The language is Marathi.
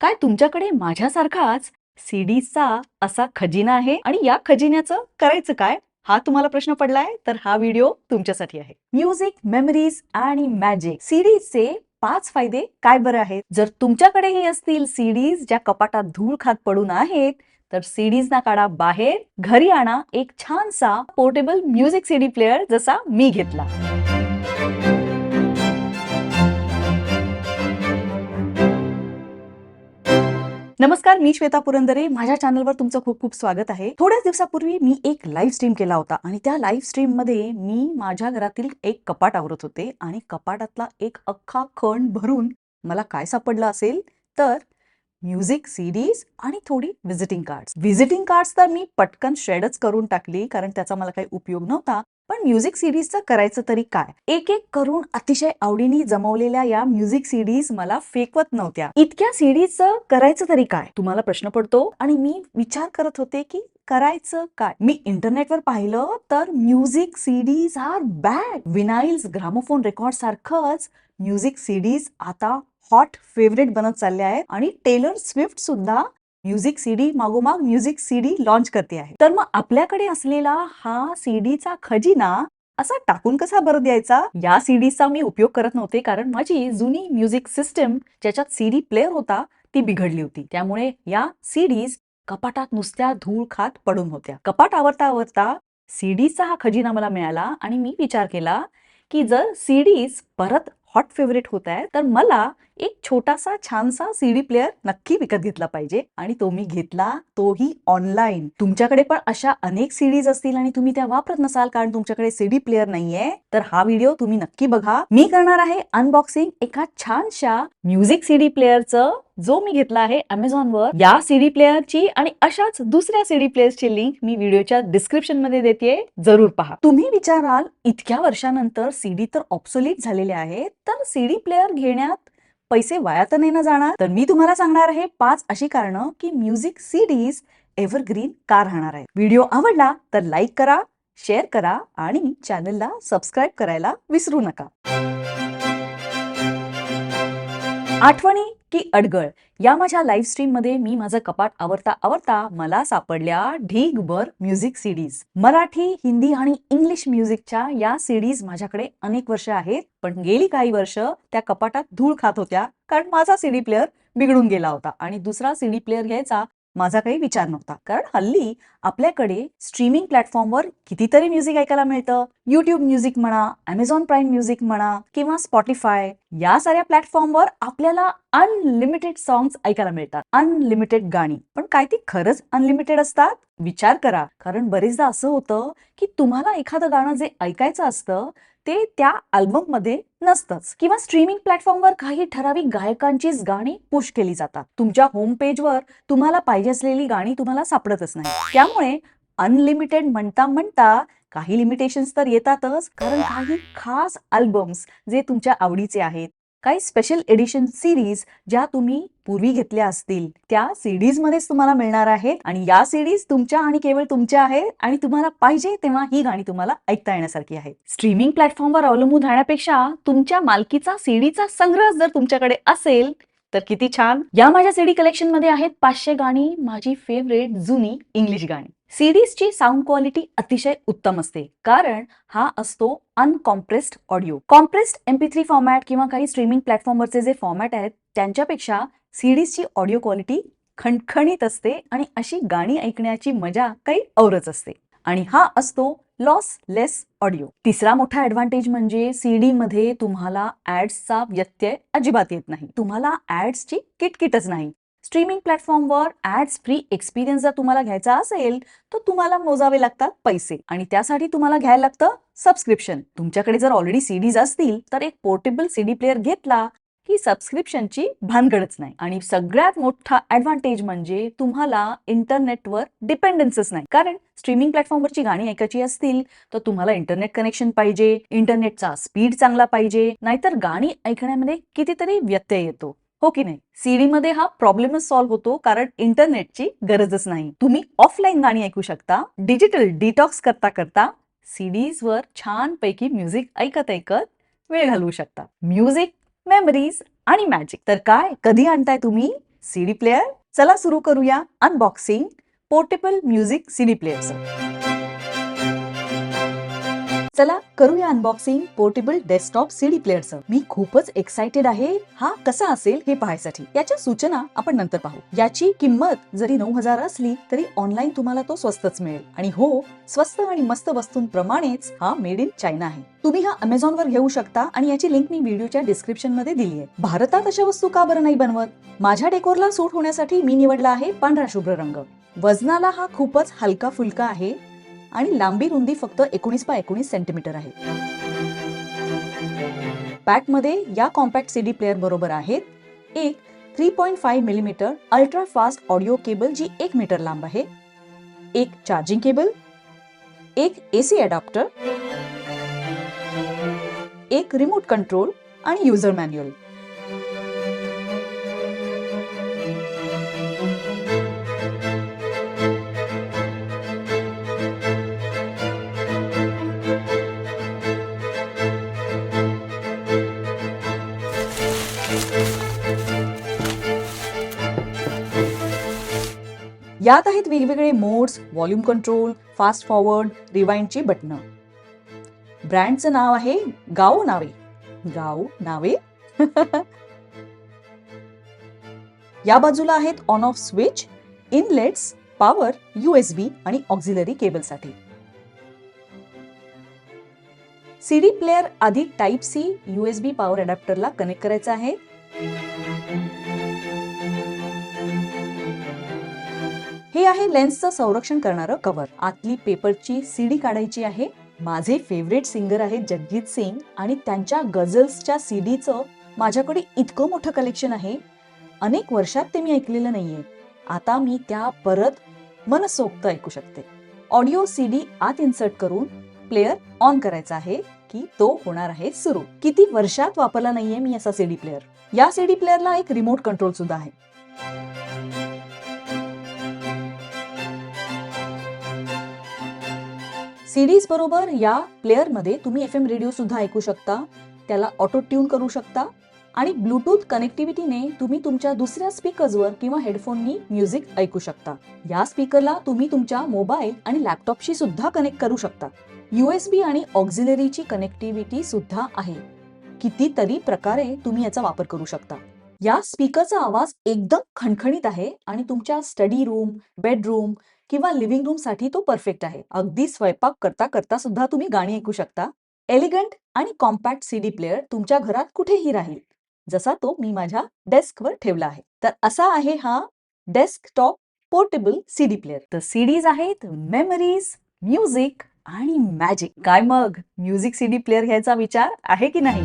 काय तुमच्याकडे माझ्यासारखाच सीडीचा असा खजिना आहे? आणि या खजिन्याचं करायचं काय? हा तुम्हाला प्रश्न पडलाय तर हा व्हिडिओ तुमच्यासाठी आहे. म्युझिक मेमरीज आणि मॅजिक सीडीजचे पाच फायदे काय बरं आहेत? जर तुमच्याकडेही असतील सीडीज ज्या कपाटात धूळ खात पडून आहेत तर सीडीज ना काढा बाहेर घरी आणा एक छानसा पोर्टेबल म्युझिक सीडी प्लेअर जसा मी घेतला. नमस्कार मी श्वेता पुरंदरे. माझ्या चॅनलवर तुमचं खूप खूप स्वागत आहे. थोड्याच दिवसापूर्वी मी एक लाईव्ह स्ट्रीम केला होता आणि त्या लाईव्ह स्ट्रीममध्ये मी माझ्या घरातील एक कपाट आवरत होते आणि कपाटातला एक अख्खा खण भरून मला काय सापडलं असेल? तर म्युझिक सीडीज आणि थोडी विजिटिंग कार्ड्स विजिटिंग कार्ड्स तर मी पटकन शेडच करून टाकली कारण त्याचा मला काही उपयोग नव्हता. पण म्युझिक सीडीजचं करायचं तरी काय? एक एक करून अतिशय आवडीने जमवलेल्या या म्युझिक सिरीज मला फेकवत नव्हत्या. इतक्या सिरीजचं करायचं तरी काय? तुम्हाला प्रश्न पडतो आणि मी विचार करत होते की करायचं काय? मी इंटरनेटवर पाहिलं तर music CDs are back vinyls gramophone record सारखंच म्युझिक सीडीज आता हॉट फेवरेट बनत चालले आहेत. आणि टेलर स्विफ्ट सुद्धा म्युझिक सीडी मागोमाग म्युझिक सीडी लॉन्च करते आहे. तर मग आपल्याकडे असलेला हा सीडीचा खजिना असा टाकून कसा बरं द्यायचा या सीडीचा मी उपयोग करत नव्हते कारण माझी जुनी म्युझिक सिस्टम ज्याच्यात सीडी प्लेअर होता ती बिघडली होती. त्यामुळे या सीडीज कपाटात नुसत्या धूळ खात पडून होत्या. कपाट आवरता आवरता सीडीचा हा खजिना मला मिळाला आणि मी विचार केला की जर सीडीज परत हॉट फेवरेट होत आहे तर मला एक छोटासा छानसा सीडी प्लेअर नक्की विकत घेतला पाहिजे. आणि तो मी घेतला तोही ऑनलाईन तुमच्याकडे पण अशा अनेक सीडीज असतील आणि तुम्ही त्या वापरत नसाल कारण तुमच्याकडे सीडी प्लेअर नाहीये तर हा व्हिडिओ तुम्ही नक्की बघा. मी करणार आहे अनबॉक्सिंग एका छानशा म्युझिक सीडी प्लेअरचं जो मी घेतला आहे अमेझॉनवर या सीडी प्लेअरची आणि अशाच दुसऱ्या सीडी प्लेअरची लिंक मी व्हिडिओच्या डिस्क्रिप्शनमध्ये देते जरूर पहा. तुम्ही विचाराल इतक्या वर्षानंतर सीडी तर ऑप्सोलिट झालेले आहेत तर सीडी प्लेअर घेण्यात पैसे वाया तर नाही ना जाणार? तर मी तुम्हाला सांगणार आहे पाच अशी कारणं की म्युझिक सीडीज एव्हरग्रीन का राहणार आहे व्हिडिओ आवडला तर लाईक करा शेअर करा आणि चॅनलला सबस्क्राईब करायला विसरू नका. आठवणी की अडगळ. या माझ्या लाईव्ह स्ट्रीममध्ये मी माझं कपाट आवरता आवरता मला सापडल्या ढीगभर म्युझिक सीडीज मराठी हिंदी आणि इंग्लिश म्युझिकच्या या सीडीज माझ्याकडे अनेक वर्ष आहेत. पण गेली काही वर्ष त्या कपाटात धूळ खात होत्या कारण माझा सीडी प्लेअर बिघडून गेला होता आणि दुसरा सीडी प्लेअर घ्यायचा माझा काही विचार नव्हता. कारण हल्ली आपल्याकडे स्ट्रीमिंग प्लॅटफॉर्मवर कितीतरी म्युझिक ऐकायला मिळतं. युट्यूब म्युझिक म्हणा अमेझॉन प्राईम म्युझिक म्हणा किंवा स्पॉटीफाय या साऱ्या प्लॅटफॉर्मवर आपल्याला अनलिमिटेड सॉंग्स ऐकायला मिळतात. अनलिमिटेड गाणी. पण काय ती खरंच अनलिमिटेड असतात? विचार करा. कारण बरेचदा असं होतं की तुम्हाला एखादं गाणं जे ऐकायचं असतं ते त्या अल्बममध्ये नसतंच. किंवा स्ट्रीमिंग प्लॅटफॉर्मवर काही ठराविक गायकांचीच गाणी पुश केली जातात. तुमच्या होम पेजवर तुम्हाला पाहिजे असलेली गाणी तुम्हाला सापडतच नाही. त्यामुळे अनलिमिटेड म्हणता म्हणता काही लिमिटेशन्स तर येतातच कारण काही खास अल्बम्स जे तुमच्या आवडीचे आहेत काही स्पेशल एडिशन सिरीज ज्या तुम्ही पूर्वी घेतल्या असतील त्या सिडीज मध्येच तुम्हाला मिळणार आहेत आणि या सीडीज तुमच्या आणि केवळ तुमच्या आहेत आणि तुम्हाला पाहिजे तेव्हा ही गाणी तुम्हाला ऐकता येण्यासारखी आहेत. स्ट्रीमिंग प्लॅटफॉर्मवर अवलंबून राहण्यापेक्षा तुमच्या मालकीचा सीडीचा संग्रह जर तुमच्याकडे असेल तर किती छान. या माझ्या सीडी कलेक्शनमध्ये आहेत पाचशे गाणी माझी फेवरेट जुनी इंग्लिश गाणी. सीडीजची साऊंड क्वालिटी अतिशय उत्तम असते कारण हा असतो uncompressed audio compressed MP three format किंवा काही स्ट्रीमिंग प्लॅटफॉर्मवरचे जे फॉर्मॅट आहेत त्यांच्यापेक्षा सीडीजची ऑडिओ क्वालिटी खणखणीत असते आणि अशी गाणी ऐकण्याची मजा काही औरच असते. आणि हा असतो लॉस लेस ऑडिओ तिसरा मोठा ऍडव्हान्टेज म्हणजे सीडी मध्ये तुम्हाला ऍड्सचा व्यत्यय अजिबात येत नाही. तुम्हाला ऍड्सची किटकिटच नाही. स्ट्रीमिंग प्लॅटफॉर्मवर ऍड्स फ्री एक्सपिरियन्स जर तुम्हाला घ्यायचा असेल तर तुम्हाला मोजावे लागतात पैसे. आणि त्यासाठी तुम्हाला घ्यायला लागतं सबस्क्रिप्शन तुमच्याकडे जर ऑलरेडी सीडीज असतील तर एक पोर्टेबल सीडी प्लेअर घेतला की सबस्क्रिप्शनची भानगडच नाही. आणि सगळ्यात मोठा ऍडव्हान्टेज म्हणजे तुम्हाला इंटरनेटवर डिपेंडन्सच नाही. कारण स्ट्रीमिंग प्लॅटफॉर्मवरची गाणी ऐकायची असतील तर तुम्हाला इंटरनेट कनेक्शन पाहिजे इंटरनेटचा स्पीड चांगला पाहिजे नाहीतर गाणी ऐकण्यामध्ये कितीतरी व्यत्यय येतो. हो की नाही? सीडी मध्ये हा प्रॉब्लेमच सॉल्व्ह होतो कारण इंटरनेटची गरजच नाही. तुम्ही ऑफलाईन गाणी ऐकू शकता डिजिटल डिटॉक्स करता करता सीडीज वर छान पैकी म्युझिक ऐकत ऐकत वेळ घालवू शकता. म्युझिक मेमरीज आणि मॅजिक. तर काय कधी आणताय तुम्ही सीडी प्लेअर? चला सुरू करूया अनबॉक्सिंग पोर्टेबल म्युझिक सीडी प्लेअरचं. चला करूया अनबॉक्सिंग पोर्टेबल डेस्कटॉप सीडी प्लेअरचं मी खूपच एक्साइटेड आहे. हा कसा असेल हे पाहायसाठी. याच्या सूचना आपण नंतर पाहू. याची किंमत जरी नऊ हजार असली तरी ऑनलाईन तुम्हाला तो स्वस्तच मिळेल. आणि हो स्वस्त आणि मस्त वस्तूंप्रमाणेच हा मेड इन चायना आहे. तुम्ही हा अमेझॉन वर घेऊ शकता आणि याची लिंक मी व्हिडिओच्या डिस्क्रिप्शनमध्ये दिली आहे. भारतात अशा वस्तू का बरं नाही बनवत? माझ्या डेकोरला सूट होण्यासाठी मी निवडला आहे पांढरा शुभ्र रंग. वजनाला हा खूपच हलका फुलका आहे. आणि लांबी रुंदी फक्त एकोणीस बाय एकोणीस सेंटीमीटर आहे. पॅकमध्ये या कॉम्पॅक्ट सीडी प्लेअर बरोबर आहेत. एक three point five millimetre ultra fast audio cable जी एक मीटर लांब आहे. एक चार्जिंग केबल एक एसी अडॅप्टर एक रिमोट कंट्रोल आणि युजर मॅन्युअल यात आहेत वेगवेगळे modes volume control fast forward रिवाइंडची बटणं. ब्रँडचं नाव आहे गाओ नावे. गाओ नावे? या बाजूला आहेत on off switch inlets power USB आणि ऑक्झिलरी केबलसाठी सीडी प्लेअर आधी टाईप सी युएसबी पॉवर अडॅप्टरला कनेक्ट करायचा आहे. हे आहे लेन्सचं संरक्षण करणारं कव्हर आतली पेपरची सीडी काढायची आहे. माझे फेवरेट सिंगर आहेत जगजीत सिंग आणि त्यांच्या गझल्सच्या सीडीचं माझ्याकडे इतकं मोठं कलेक्शन आहे. अनेक वर्षात ते मी ऐकलेलं नाहीये. आता मी त्या परत मनसोक्त ऐकू शकते. ऑडिओ सीडी आत इन्सर्ट करून प्लेअर ऑन करायचा आहे की तो होणार आहे सुरू. किती वर्षात वापरला नाहीये मी असा सीडी प्लेअर या सीडी प्लेअरला एक रिमोट कंट्रोल सुद्धा आहे. सीडीज बरोबर या प्लेअरमध्ये तुम्ही एफ एम रेडिओ सुद्धा ऐकू शकता. त्याला ऑटो ट्यून करू शकता. आणि ब्लूटूथ कनेक्टिव्हिटीने तुम्ही तुमच्या दुसऱ्या स्पीकर्सवर किंवा हेडफोननी म्युझिक ऐकू शकता. या स्पीकरला तुम्ही तुमच्या मोबाईल आणि लॅपटॉपशी सुद्धा कनेक्ट करू शकता. युएसबी आणि ऑक्झिलरीची कनेक्टिव्हिटी सुद्धा आहे. कितीतरी प्रकारे तुम्ही याचा वापर करू शकता. या स्पीकरचा आवाज एकदम खणखणीत आहे आणि तुमच्या स्टडी रूम बेडरूम किंवा लिव्हिंग रूमसाठी तो परफेक्ट आहे. अगदी स्वयंपाक करता करता सुद्धा तुम्ही गाणी ऐकू शकता. एलिगंट आणि कॉम्पॅक्ट सीडी प्लेअर तुमच्या घरात कुठेही राहील. जसा तो मी माझ्या डेस्कवर ठेवला आहे. तर असा आहे हा डेस्कटॉप पोर्टेबल सीडी प्लेअर तर सीडीज आहेत मेमरीज म्युझिक आणि मॅजिक काय मग? म्युझिक सीडी प्लेअर घ्यायचा विचार आहे की नाही?